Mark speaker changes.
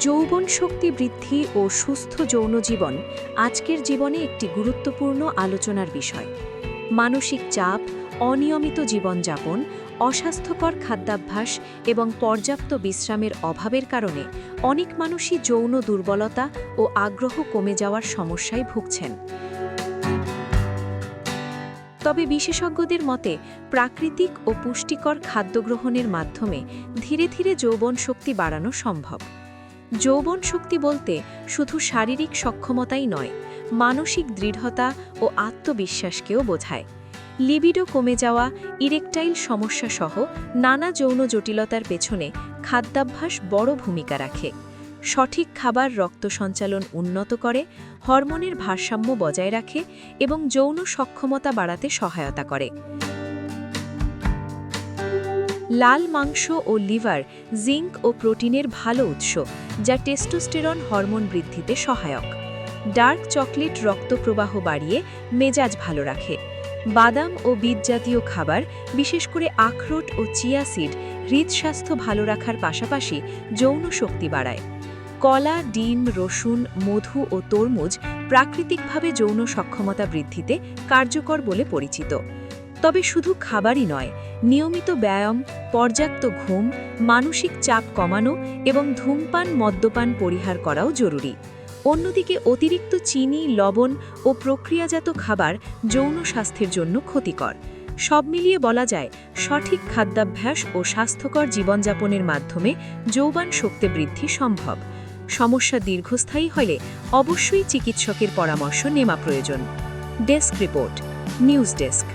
Speaker 1: যৌবন শক্তি বৃদ্ধি ও সুস্থ যৌন জীবন আজকের জীবনে একটি গুরুত্বপূর্ণ আলোচনার বিষয়। মানসিক চাপ, অনিয়মিত জীবনযাপন, অস্বাস্থ্যকর খাদ্যাভ্যাস এবং পর্যাপ্ত বিশ্রামের অভাবের কারণে অনেক মানুষই যৌন দুর্বলতা ও আগ্রহ কমে যাওয়ার সমস্যায় ভুগছেন। তবে বিশেষজ্ঞদের মতে, প্রাকৃতিক ও পুষ্টিকর খাদ্য গ্রহণের মাধ্যমে ধীরে ধীরে যৌবন শক্তি বাড়ানো সম্ভব। যৌবন শক্তি বলতে শুধু শারীরিক সক্ষমতাই নয়, মানসিক দৃঢ়তা ও আত্মবিশ্বাসকেও বোঝায়। লিবিডো কমে যাওয়া ইরেকটাইল সমস্যা সহ নানা যৌন জটিলতার পেছনে খাদ্যাভ্যাস বড় ভূমিকা রাখে। সঠিক খাবার রক্ত সঞ্চালন উন্নত করে, হরমোনের ভারসাম্য বজায় রাখে এবং যৌন সক্ষমতা বাড়াতে সহায়তা করে। লাল মাংস ও লিভার, জিঙ্ক ও প্রোটিনের ভালো উৎস, যা টেস্টোস্টেরন হরমোন বৃদ্ধিতে সহায়ক। ডার্ক চকলেট রক্তপ্রবাহ বাড়িয়ে মেজাজ ভালো রাখে। বাদাম ও বীজ জাতীয় খাবার, বিশেষ করে আখরোট ও চিয়া সিড, হৃদস্বাস্থ্য ভালো রাখার পাশাপাশি যৌন শক্তি বাড়ায়। কলা, ডিম, রসুন, মধু ও তরমুজ প্রাকৃতিকভাবে যৌন সক্ষমতা বৃদ্ধিতে কার্যকর বলে পরিচিত। তবে শুধু খাবারই নয়, নিয়মিত ব্যায়াম, পর্যাপ্ত ঘুম, মানসিক চাপ কমানো এবং ধূমপান, মদ্যপান পরিহার করাও জরুরি। অন্যদিকে অতিরিক্ত চিনি, লবণ ও প্রক্রিয়াজাত খাবার যৌন স্বাস্থ্যের জন্য ক্ষতিকর। সব মিলিয়ে বলা যায়, সঠিক খাদ্যাভ্যাস ও স্বাস্থ্যকর জীবনযাপনের মাধ্যমে যৌবান শক্তি বৃদ্ধি সম্ভব। সমস্যা দীর্ঘস্থায়ী হলে অবশ্যই চিকিৎসকের পরামর্শ নেওয়া প্রয়োজন। Desk report, news desk.